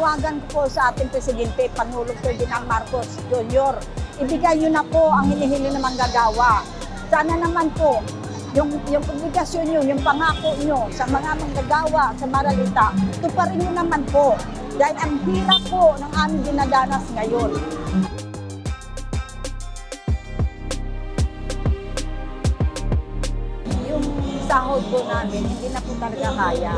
Panawagan ko po sa ating Presidente, Pangulong Ferdinand Marcos Jr. Ibigay niyo na po ang hinihili ng manggagawa. Sana naman po, yung, yung publikasyon niyo, yung pangako niyo sa mga manggagawa, sa Maralita, tuparin niyo naman po. Dahil ang hirap po ng aming dinadanas ngayon. Sahod po namin, hindi na po talaga kaya.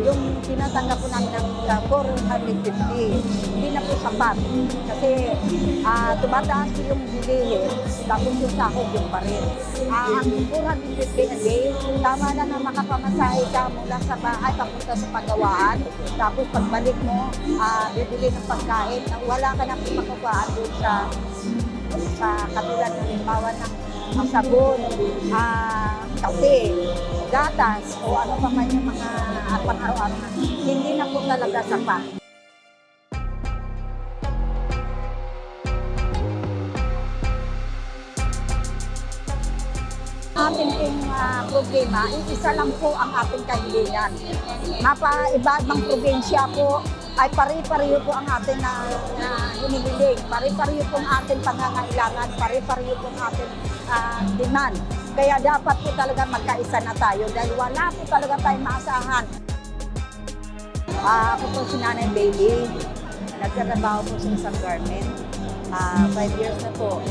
Yung tinatanggap po namin ng uh, 450, hindi na po sapat. Kasi ah tumataas po yung bilihin, tapos yung sahod yung pa rin. Ah, ang 450 a day, tama na na makapamasahe ka mula sa bahay papunta sa pagawaan. Tapos pagbalik mo, ah bibili ng pagkain, wala ka na po makukuhaan doon sa sa katulad ng limbawa ng ang sabon, ah, kape, gatas, o ano pa man yung mga pang-araw-araw na hindi na po talaga sapat. ating pong ah, problema, isa lang po ang ating kahilingan. Mapa-iba-ibang probinsya po ay pare-pareho po ang ating na, na hinihiling. Pare-pareho po ang ating pangangailangan, pare-pareho po ang ating ah, demand. Kaya dapat po talaga magkaisa na tayo dahil wala po talaga tayong maasahan. Ah, ako po si Nanay Bailey. Nagtatrabaho po sa isang garment. Ah, five years na po.